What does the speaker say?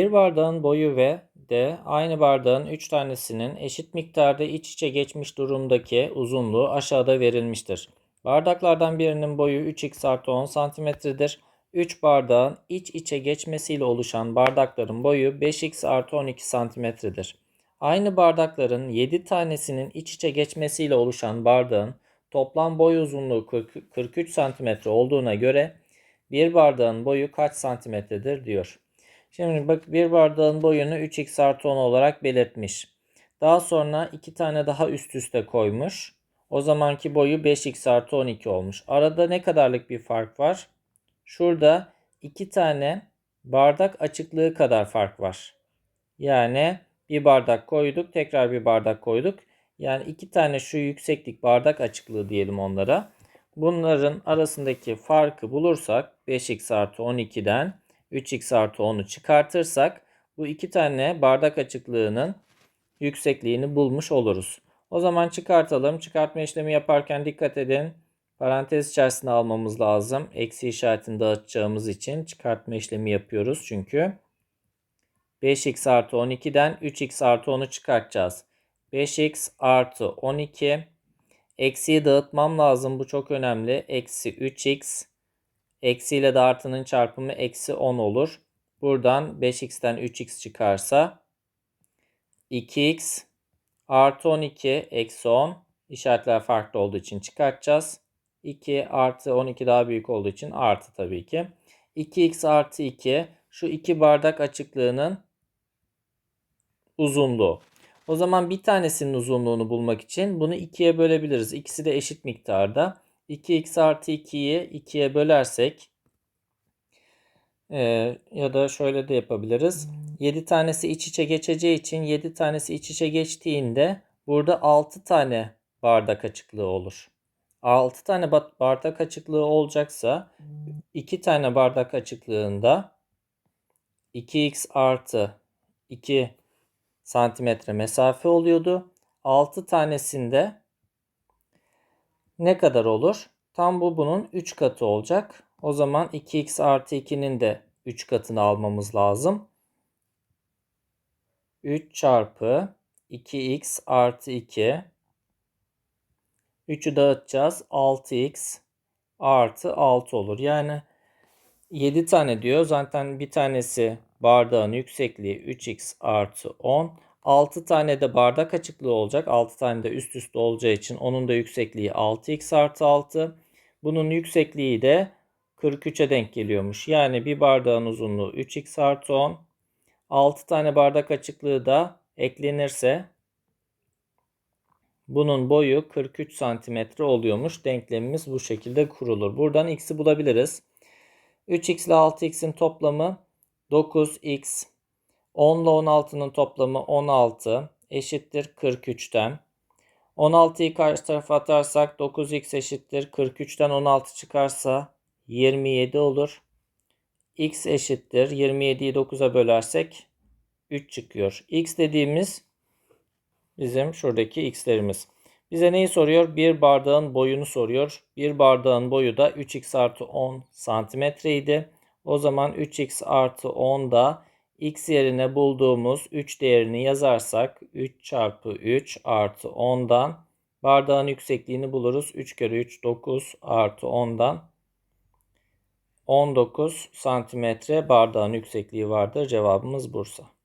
Bir bardağın boyu ve de aynı bardağın 3 tanesinin eşit miktarda iç içe geçmiş durumdaki uzunluğu aşağıda verilmiştir. Bardaklardan birinin boyu 3x artı 10 santimetredir. 3 bardağın iç içe geçmesiyle oluşan bardakların boyu 5x artı 12 santimetredir. Aynı bardakların 7 tanesinin iç içe geçmesiyle oluşan bardağın toplam boy uzunluğu 40 43 santimetre olduğuna göre bir bardağın boyu kaç santimetredir diyor. Şimdi bak bir bardağın boyunu 3x artı 10 olarak belirtmiş. Daha sonra iki tane daha üst üste koymuş. O zamanki boyu 5x artı 12 olmuş. Arada ne kadarlık bir fark var? Şurada iki tane bardak açıklığı kadar fark var. Yani bir bardak koyduk, tekrar bir bardak koyduk. Yani iki tane şu yükseklik bardak açıklığı diyelim onlara. Bunların arasındaki farkı bulursak 5x artı 12'den 3x artı 10'u çıkartırsak bu iki tane bardak açıklığının yüksekliğini bulmuş oluruz. O zaman çıkartalım. Çıkartma işlemi yaparken dikkat edin. Parantez içerisine almamız lazım. Eksi işaretini dağıtacağımız için çıkartma işlemi yapıyoruz çünkü. 5x artı 12'den 3x artı 10'u çıkartacağız. 5x artı 12. Eksiyi dağıtmam lazım. Bu çok önemli. Eksi 3x. Eksi ile de artının çarpımı eksi 10 olur. Buradan 5x'ten 3x çıkarsa 2x artı 12 eksi 10 işaretler farklı olduğu için çıkartacağız. 2 artı 12 daha büyük olduğu için artı tabii ki. 2x artı 2 şu iki bardak açıklığının uzunluğu. O zaman bir tanesinin uzunluğunu bulmak için bunu ikiye bölebiliriz. İkisi de eşit miktarda. 2x artı 2'yi 2'ye bölersek e, ya da şöyle de yapabiliriz. 7 tanesi iç içe geçeceği için 7 tanesi iç içe geçtiğinde burada 6 tane bardak açıklığı olur. 6 tane bardak açıklığı olacaksa 2 tane bardak açıklığında 2x artı 2 santimetre mesafe oluyordu. 6 tanesinde ne kadar olur? Tam bu bunun 3 katı olacak. O zaman 2x artı 2'nin de 3 katını almamız lazım. 3 çarpı 2x artı 2. 3'ü dağıtacağız. 6x artı 6 olur. Yani 7 tane diyor. Zaten bir tanesi bardağın yüksekliği 3x artı 10. 6 tane de bardak açıklığı olacak. 6 tane de üst üste olacağı için onun da yüksekliği 6x artı 6. Bunun yüksekliği de 43'e denk geliyormuş. Yani bir bardağın uzunluğu 3x artı 10. 6 tane bardak açıklığı da eklenirse bunun boyu 43 santimetre oluyormuş. Denklemimiz bu şekilde kurulur. Buradan x'i bulabiliriz. 3x ile 6x'in toplamı 9x 10 ile 16'nın toplamı 16 eşittir 43'ten. 16'yı karşı tarafa atarsak 9x eşittir 43'ten 16 çıkarsa 27 olur. x eşittir 27'yi 9'a bölersek 3 çıkıyor. x dediğimiz bizim şuradaki x'lerimiz. Bize neyi soruyor? Bir bardağın boyunu soruyor. Bir bardağın boyu da 3x artı 10 santimetreydi. O zaman 3x artı 10 da x yerine bulduğumuz 3 değerini yazarsak 3 çarpı 3 artı 10'dan bardağın yüksekliğini buluruz. 3 kere 3 9 artı 10'dan 19 santimetre bardağın yüksekliği vardır. Cevabımız Bursa.